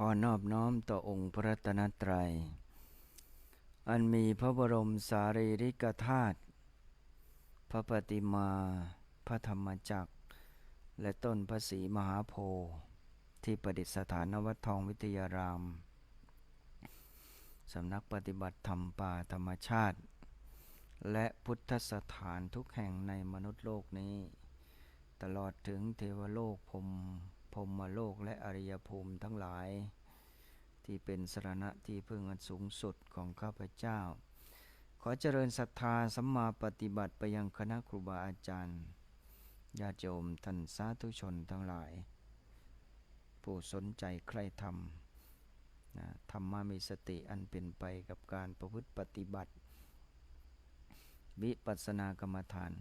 ขอนอบน้อมต่อองค์พระตนตรัย อันมีพระบรมสารีริกธาตุพระปฏิมา พระธรรมจักร และต้นพระศรีมหาโพธิ์ที่ประดิษฐานวัดทองวิทยาราม สำนักปฏิบัติธรรมป่าธรรมชาติ และพุทธสถานทุกแห่งในมนุษย์โลกนี้ ตลอดถึงเทวโลกพรมพรมโลกและอริยภูมิทั้งหลาย ที่เป็นสรณะที่พึ่งอันสูงสุดของข้าพเจ้า ขอเจริญศรัทธาสัมมาปฏิบัติไปยังคณะครูบาอาจารย์ญาติโยมท่านสาธุชนทั้งหลาย ผู้สนใจใคร่ธรรมนะธรรมามีสติอันเป็นไปกับการประพฤติปฏิบัติ วิปัสสนากรรมฐาน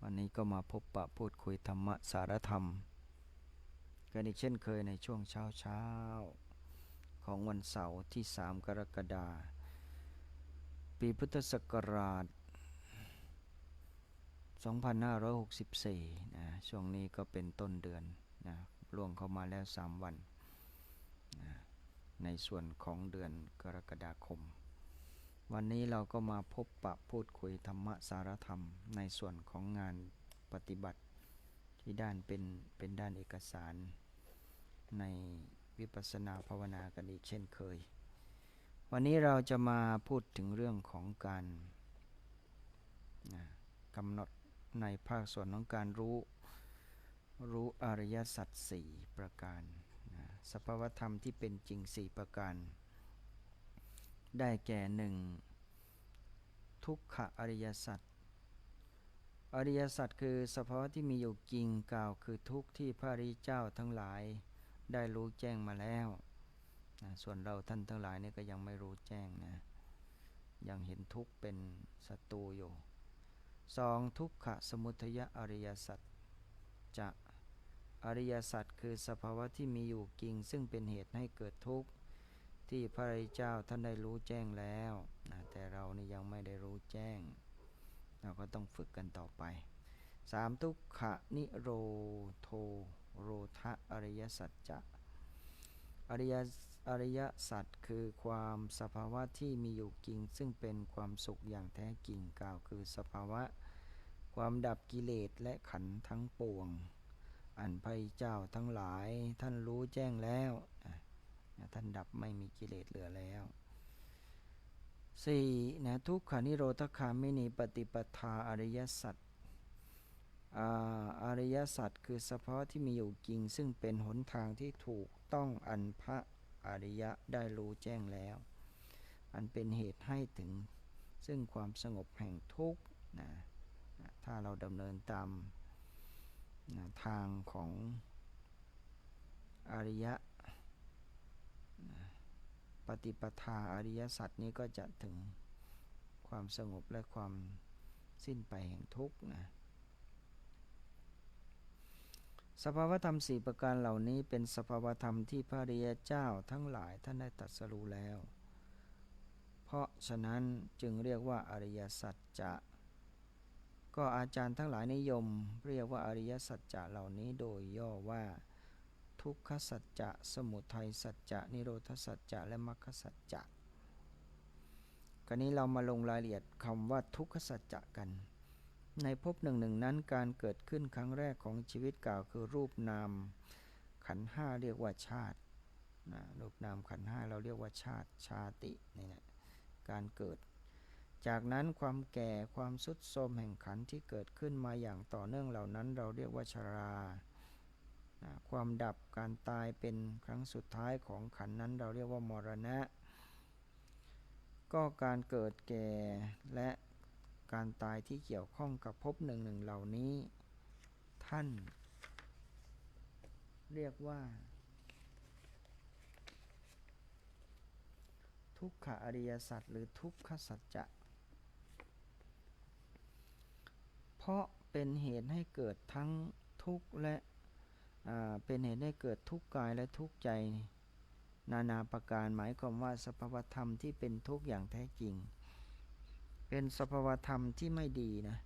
วันนี้ก็มาพบปะพูดคุยธรรมะสารธรรม กันอีกเช่นเคยในช่วงเช้าเช้า ของวันเสาร์ที่ 3 กรกฎาคม ปีพุทธศักราช 2564 นะ ช่วงนี้ก็เป็นต้นเดือนนะล่วงเข้ามาแล้ว 3 วันนะในส่วนของเดือนกรกฎาคม วันนี้เราก็มาพบปะพูดคุยธรรมะสารธรรม ในส่วนของงานปฏิบัติที่ด้านเป็นเป็นด้านเอกสารใน วิปัสสนาภาวนากันอีกเช่นเคย วันนี้เราจะมาพูดถึงเรื่องของการนะกำหนดในภาคส่วนของการรู้ รู้อริยสัจสี่ประการนะสภาวธรรมที่เป็นจริงสี่ประการ ได้แก่หนึ่งทุกขอริยสัจอริยสัจคือสภาวะที่มีอยู่จริงกล่าวคือทุกข์ที่พระริเจ้าทั้งหลาย ได้รู้แจ้งมาแล้วนะส่วนเราท่านทั้งหลายนี่ก็ยังไม่รู้แจ้งนะ ยังเห็นทุกข์เป็นศัตรูอยู่สองทุกขสมุทยอริยสัจจะอริยสัจคือสภาวะที่มีอยู่จริง ซึ่งเป็นเหตุให้เกิดทุกข์ที่พระริเจ้าท่านได้รู้แจ้งแล้วนะแต่เรานี่ยังไม่ได้รู้แจ้ง เราก็ต้องฝึกกันต่อไปสามทุกขนิโรโท โรทะอริยสัจจะอริยอริยสัจคือความสภาวะที่มีอยู่จริง ซึ่งเป็นความสุขอย่างแท้จริงกล่าว คือสภาวะ ความดับกิเลสและขันธ์ทั้งปวง อันพระเจ้าทั้งหลายท่านรู้แจ้งแล้วท่านดับไม่มีกิเลสเหลือแล้ว 4. นะทุกขานิโรธคามินีปฏิปทาอริยสัจอ ริยสัจคือสภาะที่มีอยู่จริง ซึ่งเป็นหนทางที่ถูกต้องอันพระอริยะได้รู้แจ้งแล้ว อันเป็นเหตุให้ถึงซึ่งความสงบแห่งทุกข์นะถ้าเราดำเนินตามนะทางของอริยะนะปฏิปทาอริยสัจนี้ก็จะถึงความสงบและความสิ้นไปแห่งทุกข์นะ สภาวธรรมสี่ประการเหล่านี้เป็นสภาวธรรมที่พระริยเจ้าทั้งหลายท่านได้ตรัสรู้แล้ว เพราะฉะนั้นจึงเรียกว่าอริยสัจจะก็อาจารย์ทั้งหลายนิยม เรียกว่าอริยสัจจะเหล่านี้โดยย่อว่า ทุกขสัจจะสมุทัยสัจจะนิโรธสัจจะและมรรคสัจจะกรนี้เรามาลงรายละเอียดคำว่าทุกขสัจจะกัน ในภพหนึ่งหนึ่งนั้นการเกิดขึ้นครั้งแรกของชีวิตกล่าวคือรูปนาม ขันห้าเรียกว่าชาตินะรูปนามขันห้าเราเรียกว่าชาติชาตินี่แหละการเกิด จากนั้นความแก่ความสุดโทมแห่งขันที่เกิดขึ้นมาอย่างต่อเนื่องเหล่านั้น เราเรียกว่าชรานะความดับการตายเป็นครั้งสุดท้ายของขันนั้น เราเรียกว่ามรณะ ก็การเกิดแก่และ การตายที่เกี่ยวข้องกับภพหนึ่งหนึ่งเหล่านี้ ท่าน เรียกว่า ทุกขอริยสัจหรือทุกขสัจจะเพราะเป็นเหตุให้เกิดทั้งทุกข์และเป็นเหตุให้เกิดทุกข์กายและทุกข์ใจ นานาประการหมายความว่าสภาวธรรมที่เป็นทุกข์อย่างแท้จริง เป็นสภาวธรรมที่ไม่ดีนะ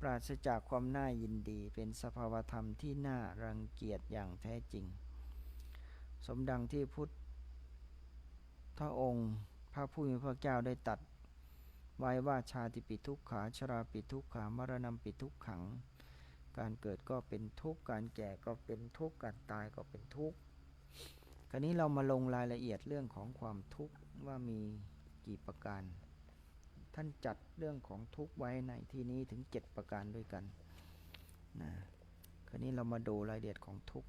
ปราศจากความน่ายินดี เป็นสภาวธรรมที่น่ารังเกียจอย่างแท้จริง สมดังที่พุทธองค์ พระผู้มีพระเจ้าได้ตัด ไว้ว่าชาติปิทุกขาชราปิทุกขามรณะปิทุกขัง การเกิดก็เป็นทุกข์การแก่ก็เป็นทุกข์การตายก็เป็นทุกข์คราวนี้เรามาลงรายละเอียดเรื่องของความทุกข์ว่ามีกี่ประการานจัดเรื่องของทุกไว้ในที่นี้ถึง 7 ประการด้วยกันนะคราวนี้เรามาดูรายละเอียดของทุก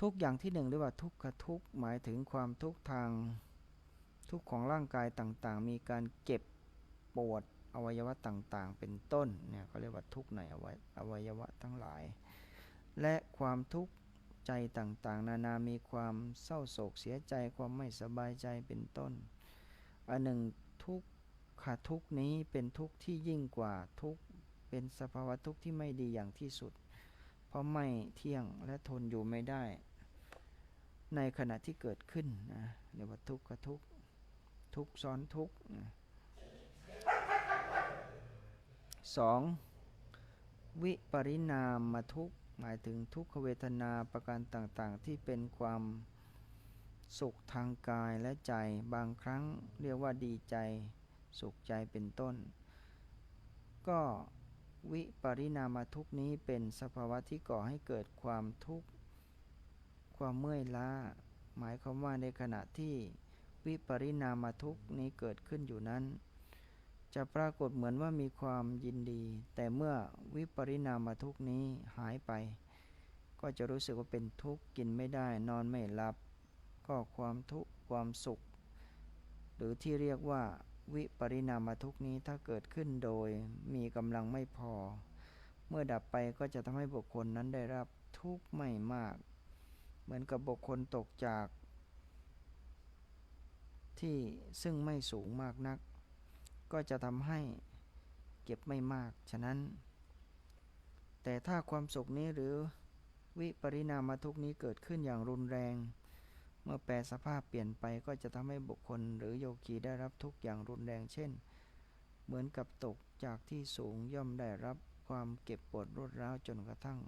ทุกอย่างที่หนึ่งเรียกว่าทุกขทุกหมายถึงความทุกทางทุกของร่างกายต่างๆ มีการเก็บปวดอวัยวะต่างๆ เป็นต้นเนี่ยเขาเรียกว่าทุกในอวัยอวัยวะทั้งหลาย และความทุกข์ใจต่างๆ นานามีความเศร้าโศกเสียใจความไม่สบายใจเป็นต้นอันหนึ่ง ขทุกนี้เป็นทุกที่ยิ่งกว่าทุกเป็นสภาวะทุกที่ไม่ดีอย่างที่สุด เพราะไม่เที่ยงและทนอยู่ไม่ได้ ในขณะที่เกิดขึ้นนะเรียกว่าทุกขทุกข์ทุกซ้อนทุกข์นะสองวิปริณามาทุกข์หมายถึงทุกขเวทนาประการต่างๆ ที่เป็นความสุขทางกายและใจบางครั้งเรียกว่าดีใจ สุขใจเป็นต้น ก็วิปริณามทุกนี้เป็นสภาวะที่ก่อให้เกิดความทุกข์ ความเมื่อยล้า หมายความว่าในขณะที่วิปริณามทุกนี้เกิดขึ้นอยู่นั้น จะปรากฏเหมือนว่ามีความยินดี แต่เมื่อวิปริณามทุกนี้หายไป ก็จะรู้สึกว่าเป็นทุกข์กินไม่ได้นอนไม่หลับ ก็ความทุกข์ความสุข หรือที่เรียกว่า วิปริณามทุกนี้ถ้าเกิดขึ้นโดยมีกำลังไม่พอ เมื่อดับไปก็จะทำให้บุคคลนั้นได้รับทุกข์ไม่มาก เหมือนกับบุคคลตกจาก ที่ซึ่งไม่สูงมากนัก ก็จะทำให้เก็บไม่มาก ฉะนั้น แต่ถ้าความสุขนี้หรือวิปริณามทุกนี้เกิดขึ้นอย่างรุนแรง มื่อแปลสภาพเปลี่ยนไปก็จะทำให้บุคคลหรือโยคีได้รับทุกอย่างรุนแรงเช่น เหมือนกับตกจากที่สูงย่อมได้รับความเก็บปวดรวดร้าวจนกระทั่ง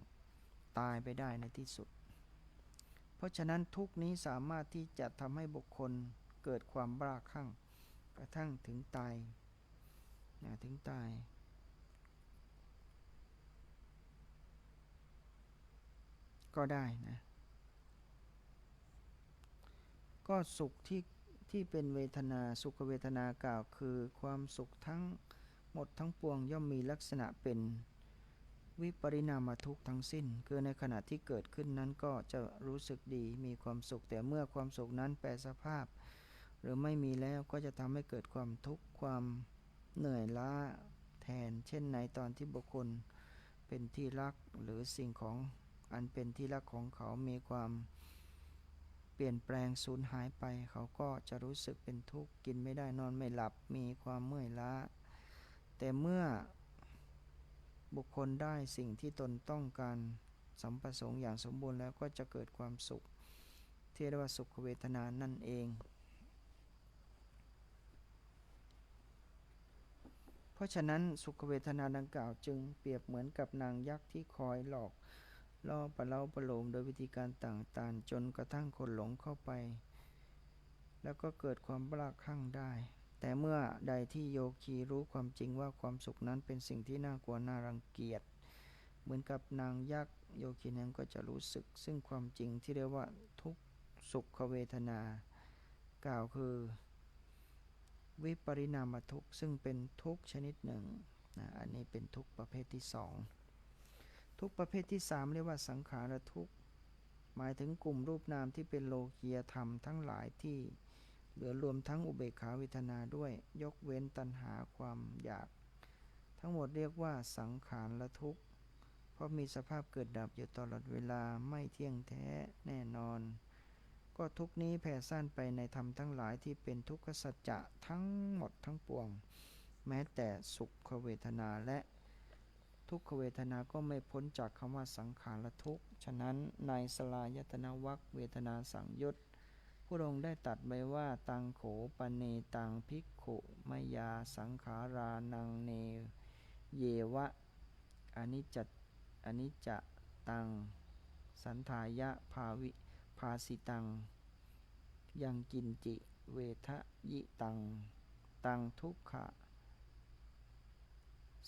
ตายไปได้ในที่สุด เพราะฉะนั้นทุกนี้สามารถที่จะทำให้บุคคลเกิดความบ้าคลั่งกระทั่งถึงตายนะถึงตาย ก็ได้นะ ก็สุขที่ที่เป็นเวทนาสุขเวทนากล่าวคือ ความสุขทั้งหมดทั้งปวงย่อมมีลักษณะเป็นวิปริณามทุกข์ทั้งสิ้น คือในขณะที่เกิดขึ้นนั้นก็จะรู้สึกดีมีความสุข แต่เมื่อความสุขนั้นแปรสภาพ หรือไม่มีแล้วก็จะทำให้เกิดความทุกข์ความเหนื่อยล้าแทน เช่นในตอนที่บุคคลเป็นที่รักหรือสิ่งของอันเป็นที่รักของเขามีความ ลี่ยนแปลงสูญหายไป เขาก็จะรู้สึกเป็นทุกข์กินไม่ได้นอนไม่หลับมีความเมื่อยล้า แต่เมื่อบุคคลได้สิ่งที่ตนต้องการสัมประสงค์อย่างสมบูรณ์แล้วก็จะเกิดความสุข ที่เรียกว่าสุขเวทนานั่นเอง เพราะฉะนั้นสุขเวทนาดังกล่าวจึงเปรียบเหมือนกับนางยักษ์ที่คอยหลอก ล่อประเล้าประโลมโดยวิธีการต่างๆ จนกระทั่งคนหลงเข้าไป แล้วก็เกิดความบ้าคลั่งได้ แต่เมื่อใดที่โยคีรู้ความจริงว่าความสุขนั้นเป็นสิ่งที่น่ากลัวน่ารังเกียจ เหมือนกับนางยักษ์โยคีนั้นก็จะรู้สึก ซึ่งความจริงที่เรียกว่าทุกสุขเวทนา กล่าวคือ วิปริณามทุกข์ซึ่งเป็นทุกชนิดหนึ่งนะอันนี้เป็นทุกประเภทที่สอง ทุกประเภทที่สามเรียกว่าสังขารทุกข์หมายถึงกลุ่มรูปนามที่เป็นโลกียธรรมทั้งหลายที่เหลือรวมทั้งอุเบกขาเวทนาด้วย ยกเว้นตัณหาความอยาก ทั้งหมดเรียกว่าสังขารละทุกข์ เพราะมีสภาพเกิดดับอยู่ตลอดเวลาไม่เที่ยงแท้แน่นอน ก็ทุกนี้แผ่ซ่านไปในธรรมทั้งหลายที่เป็นทุกขสัจจะทั้งหมดทั้งปวง แม้แต่สุขเวทนาและ ทุกขเวทนาก็ไม่พ้นจากคำว่าสังขารทุกข์ฉะนั้นในสลายตนาวัคเวทนาสังยุตผู้องค์ได้ตัดไว้ว่า ตังโขปเนตังภิกขุมยาสังขารานังเน เยวะอนิจจอนิจจตัง สันทายะภาวิภาสิตัง ยังกินจิเวทะยิตัง ตังทุกขะ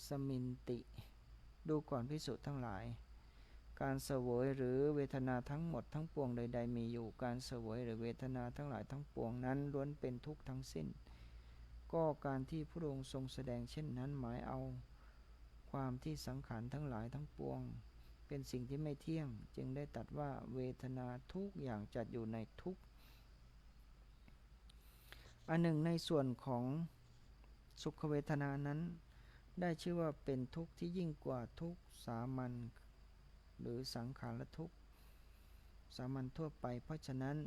สมินติ ดูก่อนพิสุทั้งหลาย การเสวยหรือเวทนาทั้งหมดทั้งปวงใด ๆ มีอยู่ การเสวยหรือเวทนาทั้งหลายทั้งปวงนั้นล้วนเป็นทุกข์ทั้งสิ้น ก็การที่พระองค์ทรงแสดงเช่นนั้นหมายเอา ความที่สังขารทั้งหลายทั้งปวง เป็นสิ่งที่ไม่เที่ยง จึงได้ตัดว่าเวทนาทุกอย่างจัดอยู่ในทุกอันหนึ่งในส่วนของสุขเวทนานั้น ได้ชื่อว่าเป็นทุกข์ที่ยิ่งกว่าทุกข์สามัญหรือสังขารทุกข์สามัญทั่วไป เพราะฉะนั้น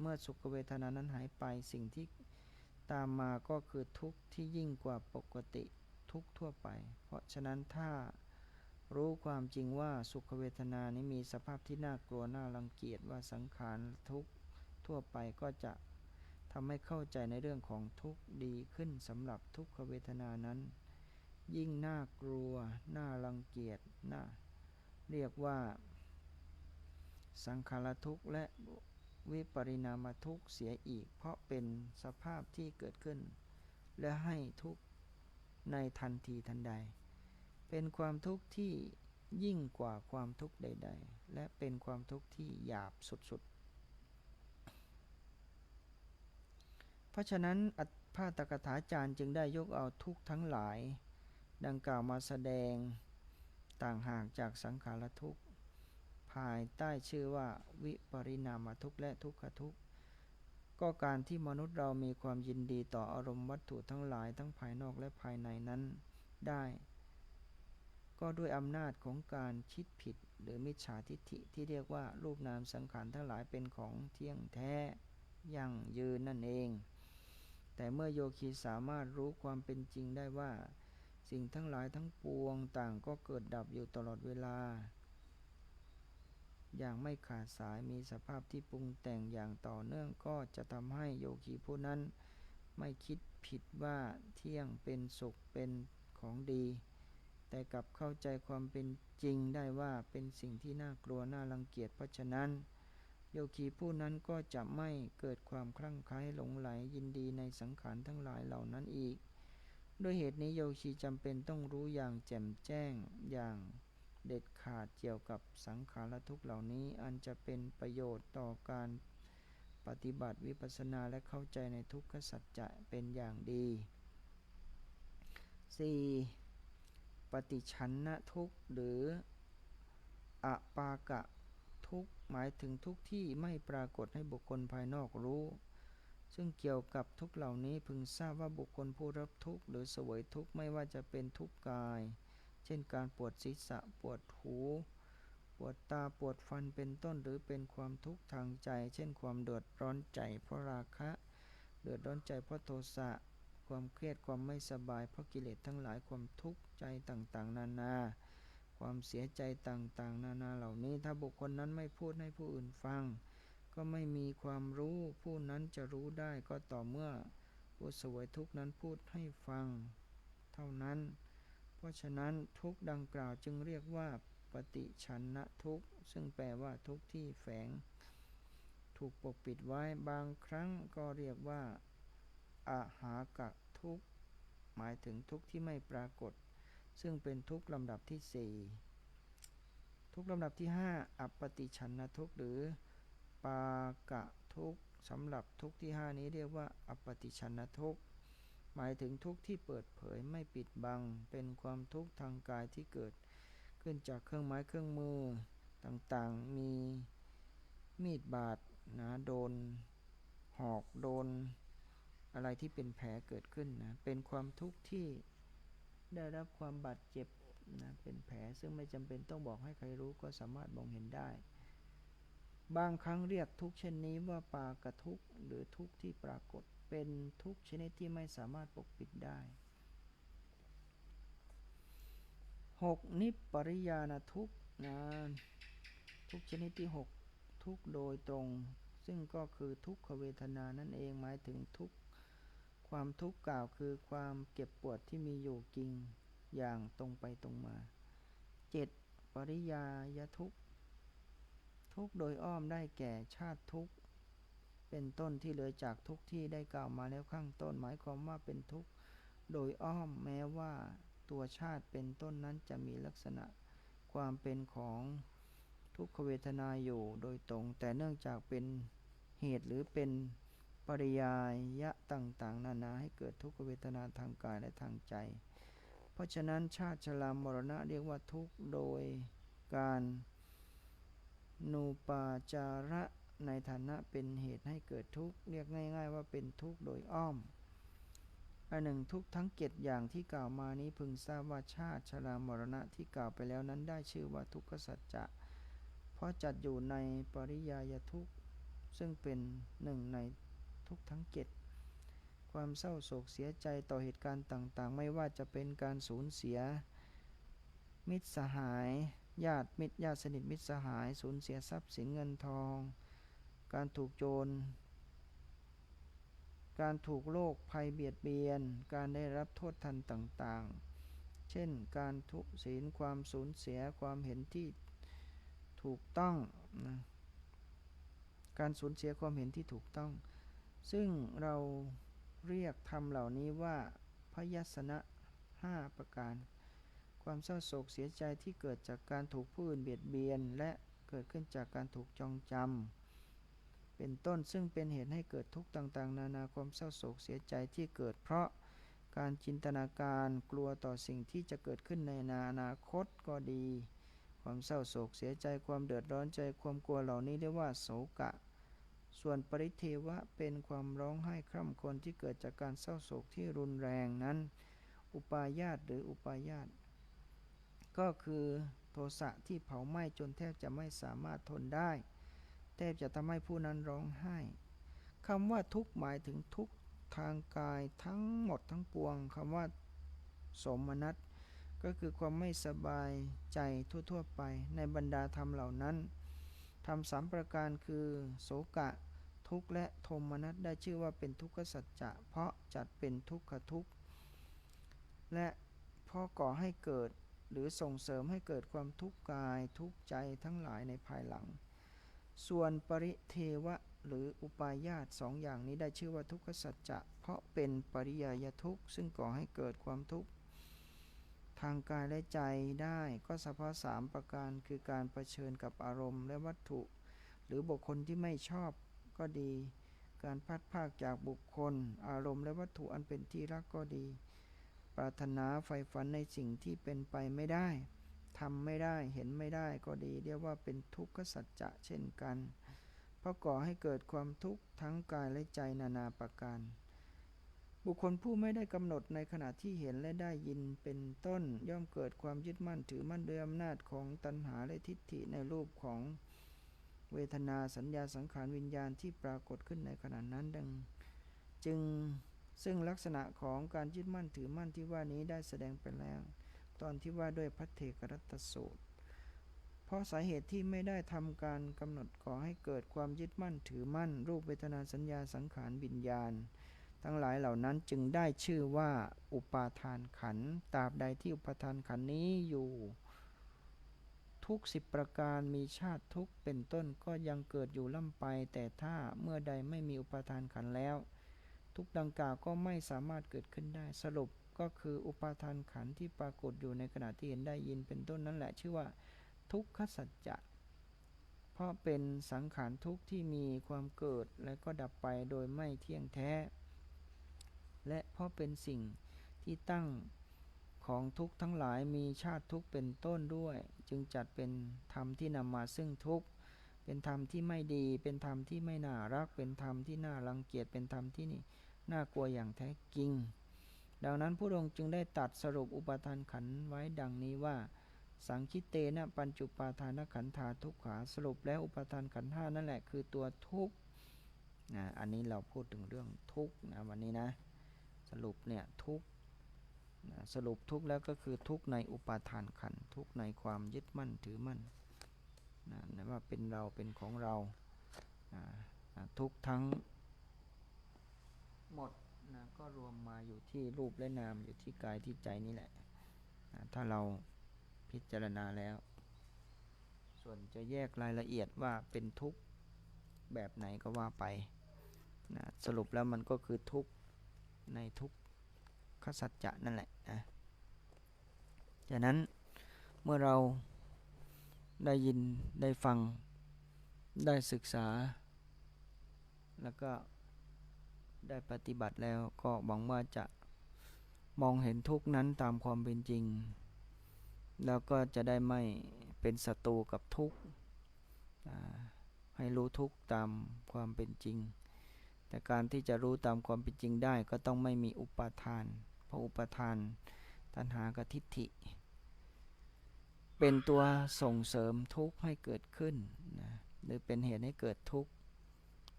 เมื่อสุขเวทนานั้นหายไปสิ่งที่ตามมาก็คือทุกข์ที่ยิ่งกว่าปกติทุกข์ทั่วไป เพราะฉะนั้นถ้ารู้ความจริงว่าสุขเวทนานี้มีสภาพที่น่ากลัวน่ารังเกียจว่าสังขารทุกข์ทั่วไปก็จะทำให้เข้าใจในเรื่องของทุกข์ดีขึ้นสำหรับทุกขเวทนานั้น ยิ่งน่ากลัว น่ารังเกียจน่าเรียกว่า สังขารทุกข์และวิปริณามทุกข์เสียอีก เพราะเป็นสภาพที่เกิดขึ้น และให้ทุกข์ในทันทีทันใด เป็นความทุกข์ที่ยิ่งกว่าความทุกข์ใด ๆ และเป็นความทุกข์ที่หยาบสุดๆ เพราะฉะนั้นอัตภาตกถาจารย์จึงได้ยกเอาทุกข์ทั้งหลาย ดังกล่าวมาแสดงต่างหากจากสังขารทุกข์ภายใต้ชื่อว่าวิปริณามทุกข์และทุกขทุกข์ก็การที่มนุษย์เรามีความยินดีต่ออารมณ์วัตถุทั้งหลายทั้งภายนอกและภายในนั้นได้ ก็ด้วยอำนาจของการคิดผิดหรือมิจฉาทิฏฐิที่เรียกว่ารูปนามสังขารทั้งหลายเป็นของเที่ยงแท้ยั่งยืนนั่นเอง แต่เมื่อโยคีสามารถรู้ความเป็นจริงได้ว่า สิ่งทั้งหลายทั้งปวงต่างก็เกิดดับอยู่ตลอดเวลา อย่างไม่ขาดสายมีสภาพที่ปรุงแต่งอย่างต่อเนื่องก็จะทำให้โยคีผู้นั้นไม่คิดผิดว่าเที่ยงเป็นสุขเป็นของดี แต่กลับเข้าใจความเป็นจริงได้ว่าเป็นสิ่งที่น่ากลัวน่ารังเกียจเพราะฉะนั้น โยคีผู้นั้นก็จะไม่เกิดความคลั่งไคล้หลงไหลยินดีในสังขารทั้งหลายเหล่านั้นอีก ด้วยเหตุนี้โยคีจำเป็นต้องรู้อย่างแจ่มแจ้งอย่างเด็ดขาดเกี่ยวกับสังขารทุกเหล่านี้อันจะเป็นประโยชน์ต่อการปฏิบัติวิปัสสนาและเข้าใจในทุกขสัจจะเป็นอย่างดี 4. ปฏิชันนะทุกหรืออปากะทุกหมายถึงทุกที่ไม่ปรากฏให้บุคคลภายนอกรู้ ซึ่งเกี่ยวกับทุกเหล่านี้พึงทราบว่าบุคคลผู้รับทุกข์หรือเสวยทุกข์ไม่ว่าจะเป็นทุกข์กาย เช่นการปวดศีรษะปวดหู ปวดตาปวดฟันเป็นต้นหรือเป็นความทุกข์ทางใจ เช่นความเดือดร้อนใจเพราะราคะ เดือดร้อนใจเพราะโทสะ ความเครียดความไม่สบายเพราะกิเลสทั้งหลายความทุกข์ใจต่างๆ นานา ความเสียใจต่างๆ นานาเหล่านี้ถ้าบุคคลนั้นไม่พูดให้ผู้อื่นฟัง ก็ไม่มีความรู้ผู้นั้นจะรู้ได้ก็ต่อเมื่อผู้สวยทุกนั้นพูดให้ฟัง เท่านั้น เพราะฉะนั้นทุกดังกล่าวจึงเรียกว่าปฏิชันนะทุกซึ่งแปลว่าทุกที่แฝง ถูกปกปิดไว้บางครั้งก็เรียกว่าอาหากะทุกหมายถึงทุกที่ไม่ปรากฏ ซึ่งเป็นทุกลำดับที่สี่ทุกลำดับที่ห้าอัปปติชันนะทุกหรือ ปากะทุกสำหรับทุกที่ห้านี้เรียกว่า อปฏิชันทุกหมายถึงทุกที่เปิดเผยไม่ปิดบัง เป็นความทุกข์ทางกายที่เกิด ขึ้นจากเครื่องไม้เครื่องมือต่างๆ มีมีดบาดนะโดน หอกโดน อะไรที่เป็นแผลเกิดขึ้นนะเป็นความทุกข์ที่ได้รับความบาดเจ็บนะเป็นแผลซึ่งไม่จำเป็นต้องบอกให้ใครรู้ก็สามารถมองเห็นได้ บางครั้งเรียกทุกเช่นนี้ว่าปากระทุกหรือทุกที่ปรากฏเป็นทุกชนิดที่ไม่สามารถปกปิดได้ 6. นิปริยานทุกนะทุกชนิดที่ 6 ทุกโดยตรง ซึ่งก็คือทุกขเวทนานั่นเองหมายถึงทุกความทุกข์กล่าวคือความเก็บปวดที่มีอยู่จริงอย่างตรงไปตรงมา 7. ปริยายทุก ทุกโดยอ้อมได้แก่ชาติทุกเป็นต้นที่เหลือจากทุกที่ได้กล่าวมาแล้วข้างต้น หมายความว่าเป็นทุกโดยอ้อมแม้ว่าตัวชาติเป็นต้นนั้นจะมีลักษณะความเป็นของทุกขเวทนาอยู่โดยตรง แต่เนื่องจากเป็นเหตุหรือเป็นปริยายะต่างๆ นานาให้เกิดทุกขเวทนาทางกายและทางใจ เพราะฉะนั้นชาติชรามรณะเรียกว่าทุกโดยการ นูปาจาระในฐานะเป็นเหตุให้เกิดทุกข์เรียกง่าย ๆ ว่าเป็นทุกข์โดยอ้อมอันหนึ่งทุกข์ทั้งเจ็ดอย่างที่กล่าวมานี้พึงทราบว่าชาติชรามรณะที่กล่าวไปแล้วนั้นได้ชื่อว่าทุกขสัจจะ เพราะจัดอยู่ในปริยายทุกข์ซึ่งเป็นหนึ่งในทุกข์ทั้งเจ็ดความเศร้าโศกเสียใจต่อเหตุการณ์ต่างๆ ไม่ว่าจะเป็นการสูญเสีย มิตรสหาย ญาติมิตรญาติสนิทมิตรสหายสูญเสียทรัพย์สินเงินทอง การถูกโจร การถูกโรคภัยเบียดเบียน การได้รับโทษทันต่างๆ เช่น การทุศีลความสูญเสียความเห็นที่ถูกต้องนะการสูญเสียความเห็นที่ถูกต้อง ซึ่งเราเรียกธรรมเหล่านี้ว่าพยัสนะห้าประการ ความเศร้าโศกเสียใจที่เกิดจากการถูกผู้อื่นเบียดเบียน และเกิดขึ้นจากการถูกจองจำเป็นต้นซึ่งเป็นเหตุให้เกิดทุกข์ต่างๆ นานาความเศร้าโศกเสียใจที่เกิด เพราะการจินตนาการกลัวต่อสิ่งที่จะเกิดขึ้นในอนาคตก็ดี ความเศร้าโศกเสียใจความเดือดร้อนใจความกลัวเหล่านี้เรียกว่าโศกะ ส่วนปริเทวะเป็นความร้องไห้คร่ำครวญที่เกิดจากการเศร้าโศกที่รุนแรงนั้น อุปาญาตหรืออุปาญาต ก็คือโทสะที่เผาไหม้จนแทบจะไม่สามารถทนได้ แทบจะทำให้ผู้นั้นร้องไห้คำว่าทุกข์หมายถึงทุกทางกายทั้งหมดทั้งปวงคำว่าสมนัตก็คือความไม่สบายใจทั่วๆไปในบรรดาธรรมเหล่านั้นทำสามประการคือโสกะ ทุกข์และโทมนัสได้ชื่อว่าเป็นทุกขสัจจะเพราะจัดเป็นทุกขทุกข์และเพราะก่อให้เกิด หรือส่งเสริมให้เกิดความทุกข์กายทุกข์ใจทั้งหลายในภายหลัง ส่วนปริเทวะหรืออุปาญาตสองอย่างนี้ได้ชื่อว่าทุกขสัจจะ เพราะเป็นปริยายทุกข์ซึ่งก่อให้เกิดความทุกข์ ทางกายและใจได้ก็เฉพาะสามประการคือการรเผชิญกับอารมณ์และวัตถุ หรือบุคคลที่ไม่ชอบก็ดี การพัดภาคจากบุคคล อารมณ์และวัตถุอันเป็นที่รักก็ดี รารถนาใฝ่ฝันในสิ่งที่เป็นไปไม่ได้ทำไม่ได้เห็นไม่ได้ก็ดี เรียกว่าเป็นทุกขสัจจะเช่นกัน เพราะก่อให้เกิดความทุกข์ทั้งกายและใจนานาประการ บุคคลผู้ไม่ได้กำหนดในขณะที่เห็นและได้ยินเป็นต้น ย่อมเกิดความยึดมั่นถือมั่นด้วยอำนาจของตัณหาและทิฏฐิในรูปของเวทนาสัญญาสังขารวิญญาณที่ปรากฏขึ้นในขณะนั้นดัง จึง ซึ่งลักษณะของการยึดมั่นถือมั่นที่ว่านี้ได้แสดงไปแล้ว ตอนที่ว่าด้วยพัทเทกรัตสูตร เพราะสาเหตุที่ไม่ได้ทำการกำหนดก่อให้เกิดความยึดมั่นถือมั่น รูปเวทนาสัญญาสังขารวิญญาณ ทั้งหลายเหล่านั้นจึงได้ชื่อว่าอุปาทานขันตราบใดที่อุปาทานขันนี้อยู่ ทุกสิบประการมีชาติทุกเป็นต้นก็ยังเกิดอยู่ล่ำไป แต่ถ้าเมื่อใดไม่มีอุปทานขันแล้ว ทุกดังกล่าวก็ไม่สามารถเกิดขึ้นได้ สรุปก็คืออุปาทานขันที่ปรากฏอยู่ในขณะที่เห็นได้ยินเป็นต้นนั่นแหละชื่อว่า ทุกขสัจจะเพราะเป็นสังขารทุกที่มีความเกิดและก็ดับไปโดยไม่เที่ยงแท้ และเพราะเป็นสิ่งที่ตั้งของทุกทั้งหลายมีชาติทุกเป็นต้นด้วย จึงจัดเป็นธรรมที่นำมาซึ่งทุกเป็นธรรมที่ไม่ดี เป็นธรรมที่ไม่น่ารัก เป็นธรรมที่น่ารังเกียจเป็นธรรมที่นี่ น่ากลัวอย่างแท้จริง ดังนั้นพระองค์จึงได้ตัดสรุปอุปทานขันไว้ดังนี้ว่า สังคิเตนะปัญจุปาทานขันธาทุกขาสรุปแล้วอุปทานขันห้านั่นแหละคือตัวทุกนะอันนี้เราพูดถึงเรื่องทุกนะวันนี้นะ สรุปเนี่ยทุกสรุปทุกแล้วก็คือทุกในอุปาทานขันทุกในความยึดมั่นถือมั่นนะว่าเป็นเราเป็นของเราทุกทั้ง หมดนะก็รวมมาอยู่ที่รูปและนามอยู่ที่กายที่ใจนี่แหละนะถ้าเราพิจารณาแล้ว ส่วนจะแยกรายละเอียดว่าเป็นทุกข์แบบไหนก็ว่าไปนะสรุปแล้วมันก็คือทุกข์ในทุกขสัจจะนั่นแหละนะจากนั้นเมื่อเราได้ยินได้ฟังได้ศึกษา แล้วก็ ได้ปฏิบัติแล้วก็หวังว่าจะมองเห็นทุกนั้นตามความเป็นจริง แล้วก็จะได้ไม่เป็นศัตรูกับทุกให้รู้ทุกตามความเป็นจริง แต่การที่จะรู้ตามความเป็นจริงได้ก็ต้องไม่มีอุปาทาน เพราะอุปาทาน ตัณหากับทิฏฐิ เป็นตัวส่งเสริมทุกข์ให้เกิดขึ้นนะหรือเป็นเหตุให้เกิดทุกข์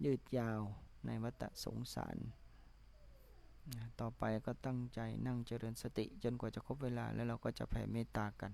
ยืดยาว ในวัฏสงสารต่อไปก็ตั้งใจนั่งเจริญสติจนกว่าจะครบเวลาแล้วเราก็จะแผ่เมตตากัน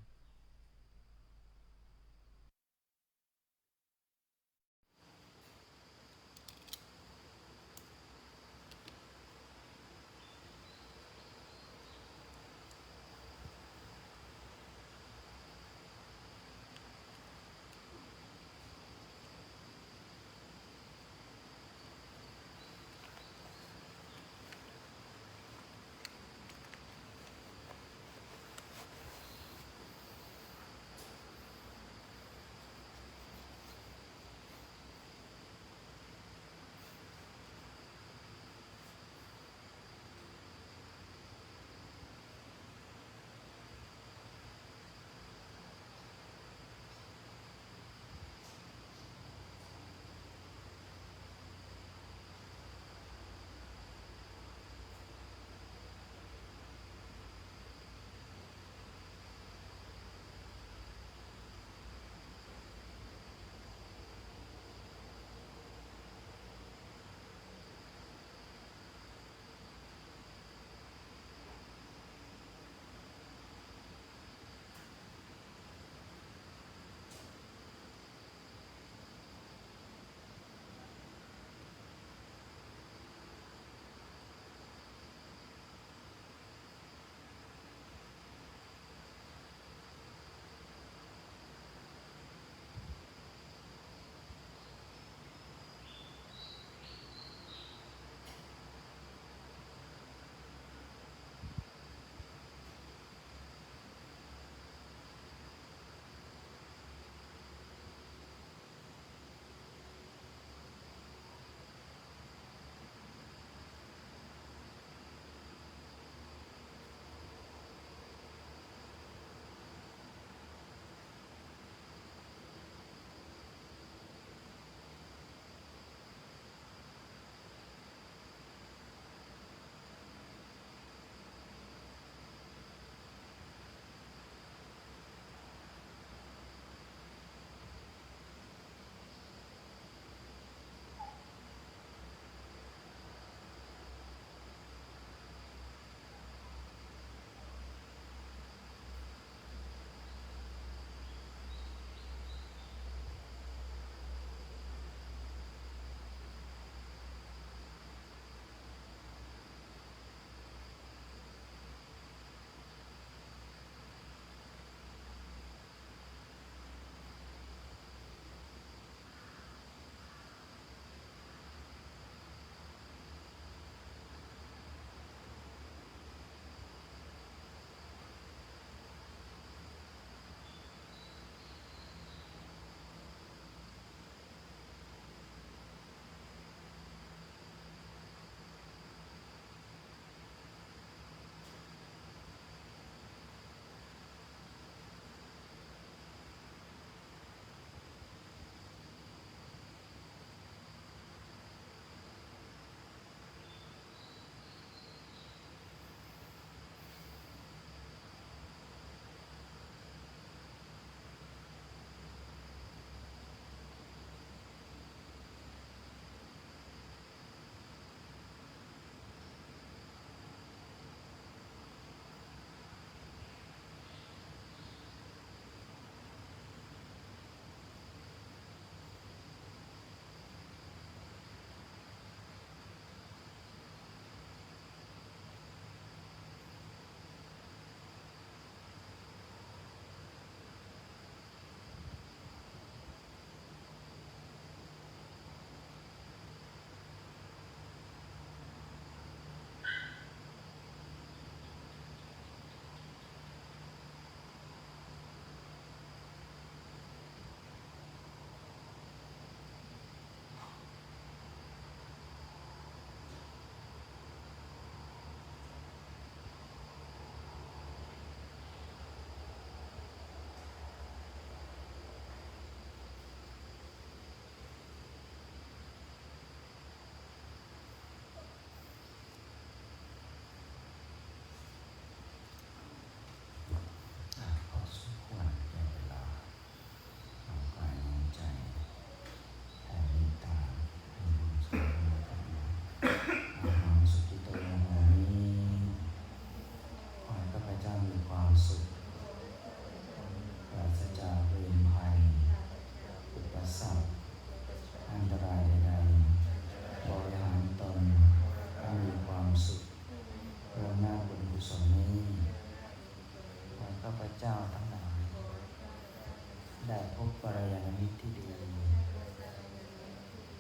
มิตรที่ดี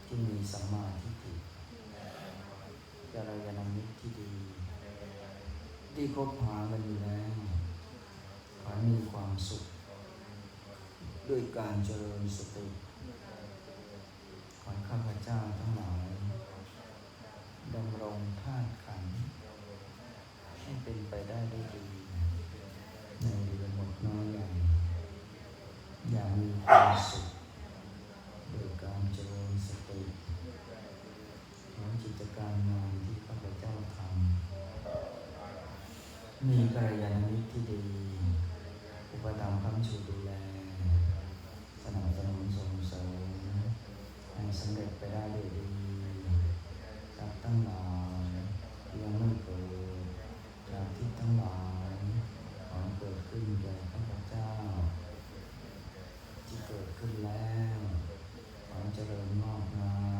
ที่มีสัมมาทิฏฐิกัลยาณมิตรที่ดี ที่คบหากันอยู่แล้วขอให้มีความสุข ด้วยการเจริญสติขอข้าพเจ้าทั้งหลายดำรงธาตุขันให้เป็นไปได้ด้วยดี ในเรือหมดน้อยใหญ่อย่างมีความสุข โดยการเจริญสติของกิจการงานที่ข้าพเจ้าทำ มีกัลยาณมิตรที่ดี อุปถัมภ์คำชูดูแล สนับสนุนส่งเสริมให้สำเร็จไปได้ด้วยดีจากตั้งหลายยังไม่เกิดจากที่ทั้งหลายขอเกิดขึ้นแก่ข้าพเจ้า ที่เกิดขึ้นแล้วขอเจริญงอกงาม